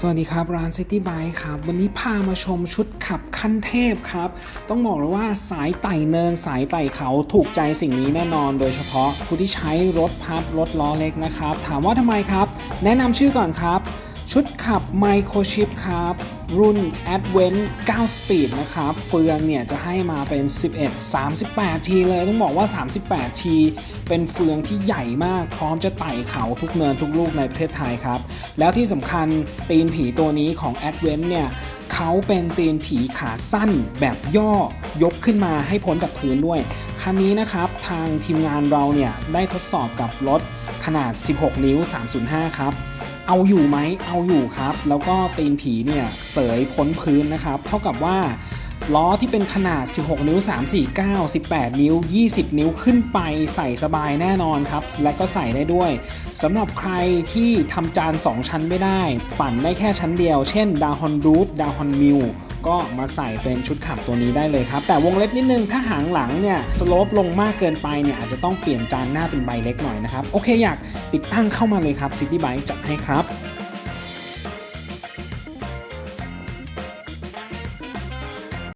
สวัสดีครับร้าน City Bike ครับ วันนี้พามาชมชุดขับขั้นเทพครับ ต้องบอกเลยว่าสายไต่เนินสายไต่เขาถูกใจสิ่งนี้แน่นอน โดยเฉพาะผู้ที่ใช้รถพับรถล้อเล็กนะครับ ถามว่าทำไมครับ แนะนำชื่อก่อนครับ ชุดขับ Microchip ครับ รุ่น Advent 9 Speed นะครับ เฟืองเนี่ยจะให้มาเป็น 11 38 ทีเลย ต้องบอกว่า 38 ที เป็นเฟืองที่ใหญ่มาก พร้อมจะไต่เขาทุกเนินทุกลูกในประเทศไทยครับ แล้วที่สำคัญตีนผีตัวนี้ของ Advent เนี่ยเขาเป็นตีนผีขาสั้นแบบย่อยกขึ้นมาให้พ้นจากพื้นด้วย คันนี้นะครับทางทีมงานเราเนี่ยได้ทดสอบกับรถขนาด 16 นิ้ว 305 ครับ เอาอยู่ไหมเอาอยู่ครับ แล้วก็ตีนผีเนี่ยเสยพ้นพื้นนะครับ เท่ากับว่าล้อที่เป็นขนาด 16 นิ้ว 349 18 นิ้ว 20 นิ้วขึ้นไปใส่สบายแน่นอนครับ และก็ใส่ได้ด้วยสำหรับใครที่ทำจาน 2 ชั้นไม่ได้ ปั่นได้แค่ชั้นเดียว เช่นดาฮอนรูทดาฮอนมิล ก็มาใส่เป็นชุดขับตัวนี้ได้เลยครับ แต่วงเล็บนิดนึงถ้าหางหลังเนี่ยสโลปลงมากเกินไปเนี่ยอาจจะต้องเปลี่ยนจานหน้าเป็นใบเล็กหน่อยนะครับ โอเคอยากติดตั้งเข้ามาเลยครับ City Bike จัดให้ครับ